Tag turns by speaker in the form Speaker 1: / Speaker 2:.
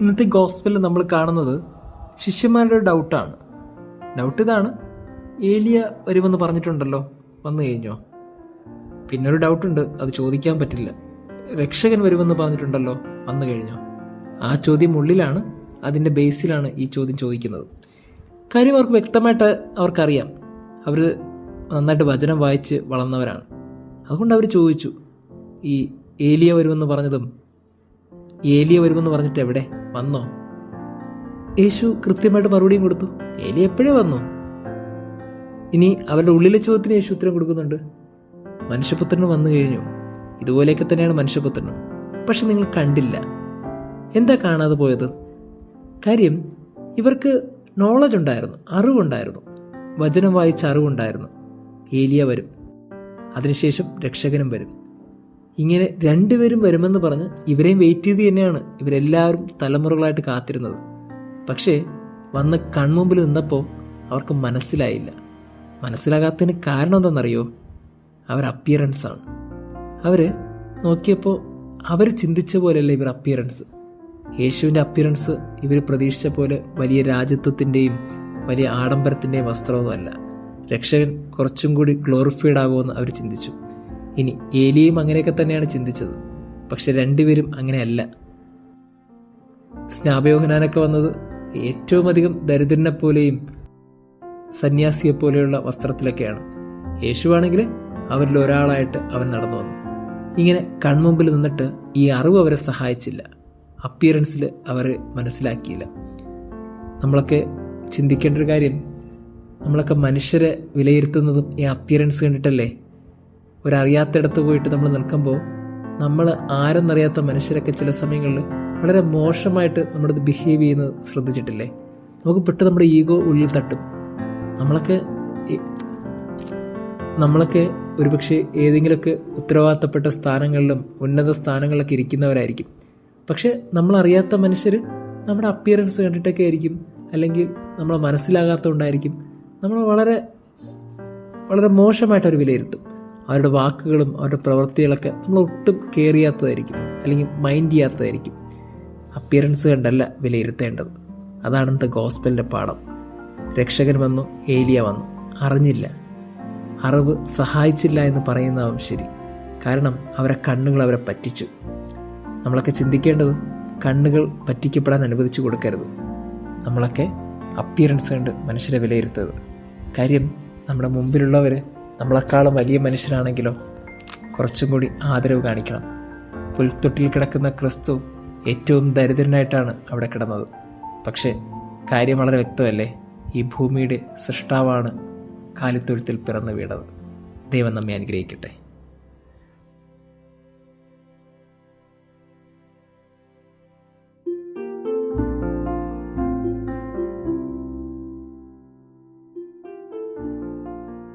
Speaker 1: ഇന്നത്തെ ഗോസ്പലിൽ നമ്മൾ കാണുന്നത് ശിഷ്യന്മാരുടെ ഡൗട്ടാണ് ഡൗട്ട് ഇതാണ്. ഏലിയ വരുമെന്ന് പറഞ്ഞിട്ടുണ്ടല്ലോ. വന്നു കഴിഞ്ഞോ? പിന്നെ ഒരു ഡൗട്ടുണ്ട് അത് ചോദിക്കാൻ പറ്റില്ല. രക്ഷകൻ വരുമെന്ന് പറഞ്ഞിട്ടുണ്ടല്ലോ. വന്നു കഴിഞ്ഞോ? ആ ചോദ്യം ഉള്ളിലാണ്. അതിന്റെ ബേസിലാണ് ഈ ചോദ്യം ചോദിക്കുന്നത്. കാര്യം അവർക്ക് വ്യക്തമായിട്ട് അവർക്കറിയാം. അവർ നന്നായിട്ട് വചനം വായിച്ച് വളർന്നവരാണ്. അതുകൊണ്ട് അവർ ചോദിച്ചു ഈ ഏലിയ വരുമെന്ന് പറഞ്ഞതും ഏലിയ വരുമെന്ന് പറഞ്ഞിട്ട് എവിടെ? വന്നോ? യേശു കൃത്യമായിട്ട് മറുപടിയും കൊടുത്തു. എലി എപ്പോഴേ വന്നു? ഇനി അവരുടെ ഉള്ളിലെ ചോദ്യത്തിന് യേശു ഉത്തരം കൊടുക്കുന്നുണ്ട്. മനുഷ്യപുത്രന് വന്നു കഴിഞ്ഞു. ഇതുപോലെയൊക്കെ തന്നെയാണ് മനുഷ്യപുത്രനും. പക്ഷെ നിങ്ങൾ കണ്ടില്ല. എന്താ കാണാതെ പോയത്? കാര്യം ഇവർക്ക് നോളജ് ഉണ്ടായിരുന്നു അറിവുണ്ടായിരുന്നു. വചനം വായിച്ച അറിവുണ്ടായിരുന്നു. ഏലിയ വരും. അതിനുശേഷം രക്ഷകനും വരും. ഇങ്ങനെ രണ്ടുപേരും വരുമെന്ന് പറഞ്ഞ് ഇവരെയും വെയിറ്റ് ചെയ്ത് തന്നെയാണ് ഇവരെല്ലാവരും തലമുറകളായിട്ട് കാത്തിരുന്നത്. പക്ഷേ വന്ന് കൺമുമ്പിൽ നിന്നപ്പോൾ അവർക്ക് മനസ്സിലായില്ല. മനസ്സിലാകാത്തതിന് കാരണം എന്താണെന്നറിയോ? അവർ അപ്പിയറൻസ് ആണ്. അവർ നോക്കിയപ്പോൾ അവർ ചിന്തിച്ച പോലെയല്ല ഇവർ അപ്പിയറൻസ് യേശുവിന്റെ അപ്പിയറൻസ് ഇവർ പ്രതീക്ഷിച്ച പോലെ വലിയ രാജ്യത്വത്തിന്റെയും വലിയ ആഡംബരത്തിന്റെയും വസ്ത്രമൊന്നുമല്ല. രക്ഷകൻ കുറച്ചും കൂടി ഗ്ലോറിഫൈഡ് ആകുമെന്ന് അവർ ചിന്തിച്ചു. ഇനി ഏലിയും അങ്ങനെയൊക്കെ തന്നെയാണ് ചിന്തിച്ചത്. പക്ഷെ രണ്ടുപേരും അങ്ങനെയല്ല. സ്നാപയോഹനാനൊക്കെ വന്നത് ഏറ്റവും അധികം ദരിദ്രനെ പോലെയും സന്യാസിയെ പോലെയുള്ള വസ്ത്രത്തിലൊക്കെയാണ്. യേശുവാണെങ്കിൽ അവരിൽ ഒരാളായിട്ട് അവൻ നടന്നു വന്നു. ഇങ്ങനെ കൺമുമ്പിൽ നിന്നിട്ട് ഈ അറിവ് അവരെ സഹായിച്ചില്ല. അപ്പിയറൻസിൽ അവർ മനസ്സിലാക്കിയില്ല. നമ്മളൊക്കെ ചിന്തിക്കേണ്ട ഒരു കാര്യം നമ്മളൊക്കെ മനുഷ്യരെ വിലയിരുത്തുന്നതും ഈ അപ്പിയറൻസ് കണ്ടിട്ടല്ലേ? ഒരറിയാത്തിടത്ത് പോയിട്ട് നമ്മൾ നിൽക്കുമ്പോൾ നമ്മൾ ആരെന്നറിയാത്ത മനുഷ്യരൊക്കെ ചില സമയങ്ങളിൽ വളരെ മോശമായിട്ട് നമ്മുടെ ബിഹേവ് ചെയ്യുന്നത് ശ്രദ്ധിച്ചിട്ടില്ലേ? നമുക്ക് പെട്ടെന്ന് നമ്മുടെ ഈഗോ ഉള്ളിൽ തട്ടും. നമ്മളൊക്കെ നമ്മളൊക്കെ ഒരുപക്ഷെ ഏതെങ്കിലുമൊക്കെ ഉത്തരവാദിത്തപ്പെട്ട സ്ഥാനങ്ങളിലും ഉന്നത സ്ഥാനങ്ങളിലൊക്കെ ഇരിക്കുന്നവരായിരിക്കും. പക്ഷെ നമ്മളറിയാത്ത മനുഷ്യർ നമ്മുടെ അപ്പിയറൻസ് കണ്ടിട്ടൊക്കെ ആയിരിക്കും. അല്ലെങ്കിൽ നമ്മളെ മനസ്സിലാകാത്തതുകൊണ്ടായിരിക്കും. നമ്മൾ വളരെ വളരെ മോശമായിട്ടൊരു വിലയിരുത്തും. അവരുടെ വാക്കുകളും അവരുടെ പ്രവൃത്തികളൊക്കെ നമ്മൾ ഒട്ടും കെയർ ചെയ്യാത്തതായിരിക്കും. അല്ലെങ്കിൽ മൈൻഡ് ചെയ്യാത്തതായിരിക്കും. അപ്പിയറൻസ് കണ്ടല്ല വിലയിരുത്തേണ്ടത്. അതാണ് ഇന്നത്തെ ഗോസ്പലിന്റെ പാഠം. രക്ഷകൻ വന്നു ഏലിയ വന്നു. അറിഞ്ഞില്ല. അറിവ് സഹായിച്ചില്ല എന്ന് പറയുന്നതാവും ശരി. കാരണം അവരെ കണ്ണുകൾ അവരെ പറ്റിച്ചു. നമ്മളൊക്കെ ചിന്തിക്കേണ്ടത് കണ്ണുകൾ പറ്റിക്കപ്പെടാൻ അനുവദിച്ചു കൊടുക്കരുത്. നമ്മളൊക്കെ അപ്പിയറൻസ് കണ്ട് മനുഷ്യരെ വിലയിരുത്തരുത്. കാര്യം നമ്മുടെ മുമ്പിലുള്ളവർ നമ്മളെക്കാളും വലിയ മനുഷ്യരാണെങ്കിലോ കുറച്ചും കൂടി ആദരവ് കാണിക്കണം. പുൽത്തൊട്ടിൽ കിടക്കുന്ന ക്രിസ്തു ഏറ്റവും ദരിദ്രനായിട്ടാണ് അവിടെ കിടന്നത്. പക്ഷേ കാര്യം വളരെ വ്യക്തമല്ലേ? ഈ ഭൂമിയുടെ സൃഷ്ടാവാണ് കാലിത്തൊഴുത്തിൽ പിറന്നു വീണത്. ദൈവം നമ്മെ അനുഗ്രഹിക്കട്ടെ.